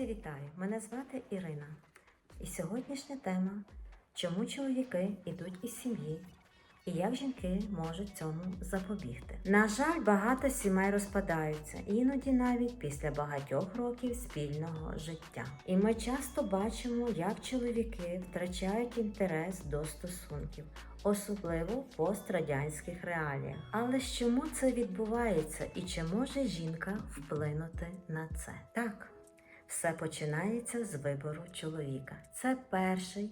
Друзі, вітаю! Мене звати Ірина. І сьогоднішня тема чому чоловіки йдуть із сім'ї і як жінки можуть цьому запобігти. На жаль, багато сімей розпадаються, іноді навіть після багатьох років спільного життя. І ми часто бачимо, як чоловіки втрачають інтерес до стосунків, особливо в пострадянських реаліях. Але ж чому це відбувається і чи може жінка вплинути на це? Так. Все починається з вибору чоловіка. Це перший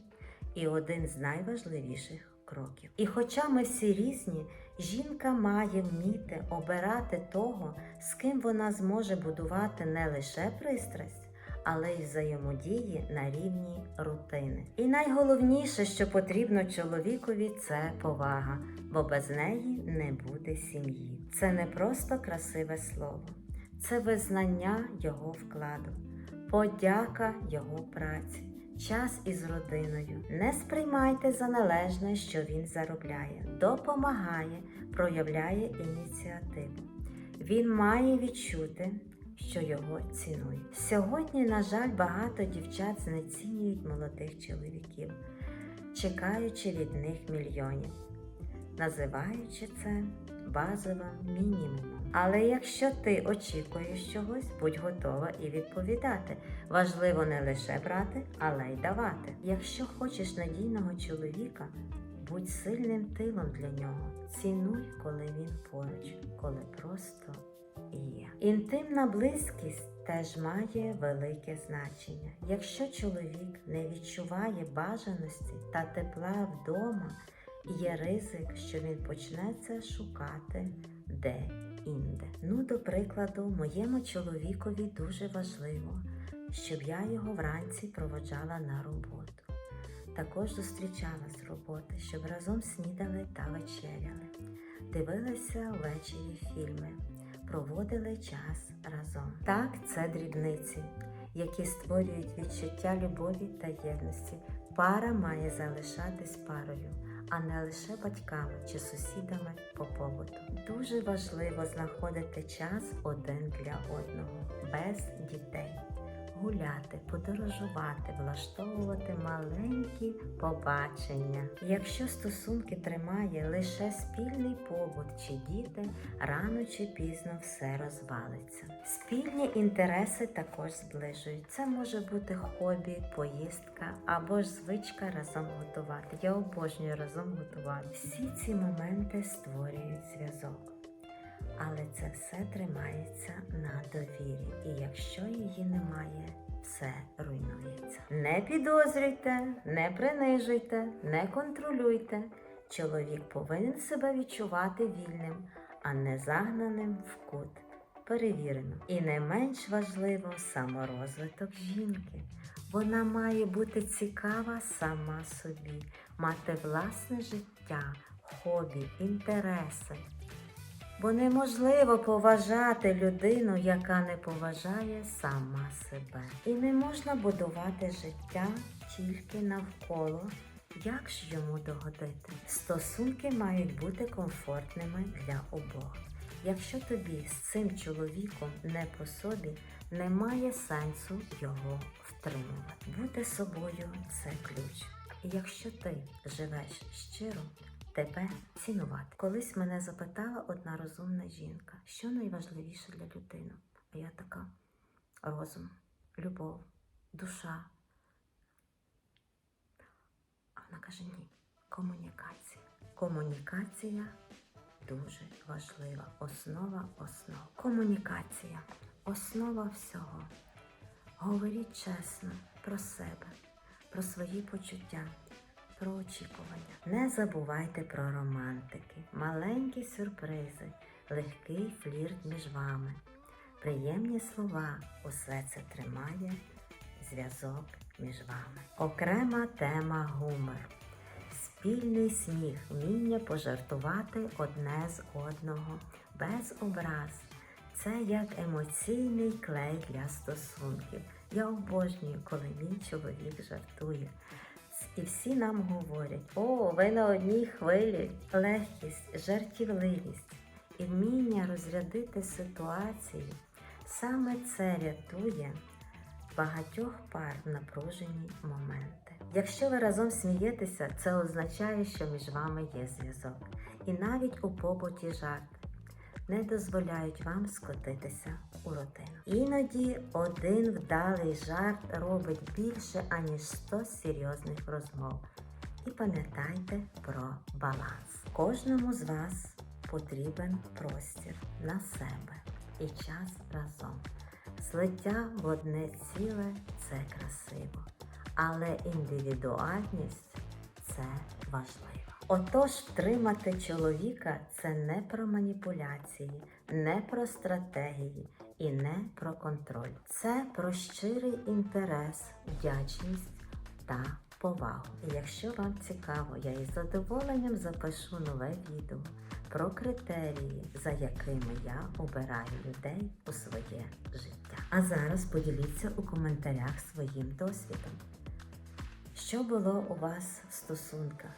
і один з найважливіших кроків. І хоча ми всі різні, жінка має вміти обирати того, з ким вона зможе будувати не лише пристрасть. Але й взаємодії на рівні рутини. І найголовніше, що потрібно чоловікові, це повага, бо без неї не буде сім'ї. Це не просто красиве слово, це визнання його вкладу подяка його праці, час із родиною. Не сприймайте за належне, що він заробляє, допомагає, проявляє ініціативу. Він має відчути, що його цінують. Сьогодні, на жаль, багато дівчат знецінюють молодих чоловіків, чекаючи від них мільйонів, називаючи це базовим мінімумом. Але якщо ти очікуєш чогось, будь готова і відповідати. Важливо не лише брати, але й давати. Якщо хочеш надійного чоловіка, будь сильним тилом для нього. Цінуй, коли він поруч, коли просто є. Інтимна близькість теж має велике значення. Якщо чоловік не відчуває бажаності та тепла вдома, є ризик, що він почне це шукати де інде. Ну, до прикладу, моєму чоловікові дуже важливо, щоб я його вранці проводжала на роботу. Також зустрічала з роботи, щоб разом снідали та вечеряли, дивилися ввечері фільми, проводили час разом. Так, це дрібниці, які створюють відчуття любові та єдності. Пара має залишатись парою а не лише батьками чи сусідами по побуту. Дуже важливо знаходити час один для одного, без дітей. Гуляти, подорожувати, влаштовувати маленькі побачення. Якщо стосунки тримає лише спільний побут чи діти, рано чи пізно все розвалиться. Спільні інтереси також зближують. Це може бути хобі, поїздка або ж звичка разом готувати. Я обожнюю разом готувати. Всі ці моменти створюють зв'язок. Але це все тримається на довірі, і якщо її немає, все руйнується. Не підозрюйте, не принижуйте, не контролюйте. Чоловік повинен себе відчувати вільним, а не загнаним в кут. Перевірено. І не менш важливо саморозвиток жінки. Вона має бути цікава сама собі, мати власне життя, хобі, інтереси. Бо неможливо поважати людину, яка не поважає сама себе. І не можна будувати життя тільки навколо. Як ж йому догодити? Стосунки мають бути комфортними для обох. Якщо тобі з цим чоловіком не по собі, немає сенсу його втримувати. Бути собою це ключ. І якщо ти живеш щиро, тебе цінувати. Колись мене запитала одна розумна жінка, що найважливіше для людини. А я така розум, любов, душа. А вона каже: ні, комунікація. Комунікація дуже важлива. Основа основ. Комунікація основа всього. Говоріть чесно про себе, про свої почуття про очікування. Не забувайте про романтики, маленькі сюрпризи, легкий флірт між вами, приємні слова. Усе це тримає зв'язок між вами. Окрема тема гумор. Спільний сміх, вміння пожартувати одне з одного, без образ. Це як емоційний клей для стосунків. Я обожнюю, коли мій чоловік жартує. І всі нам говорять: о, ви на одній хвилі, легкість, жартівливість і вміння розрядити ситуацію. Саме це рятує багатьох пар напружені моменти. Якщо ви разом смієтеся, це означає, що між вами є зв'язок. І навіть у побуті жарт не дозволяють вам скотитися у рутину. Іноді один вдалий жарт робить більше, аніж 100 серйозних розмов. І пам'ятайте про баланс. Кожному з вас потрібен простір на себе і час разом. Злиття в одне ціле це красиво, але індивідуальність це важливо. Отож, втримати чоловіка це не про маніпуляції, не про стратегії і не про контроль. Це про щирий інтерес, вдячність та повагу. І якщо вам цікаво, я із задоволенням запишу нове відео про критерії, за якими я обираю людей у своє життя. А зараз поділіться у коментарях своїм досвідом. Що було у вас в стосунках?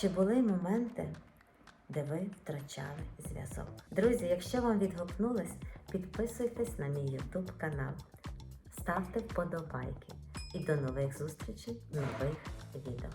Чи були моменти, де ви втрачали зв'язок? Друзі, якщо вам відгукнулось, підписуйтесь на мій YouTube канал, ставте вподобайки і до нових зустрічей в нових відео.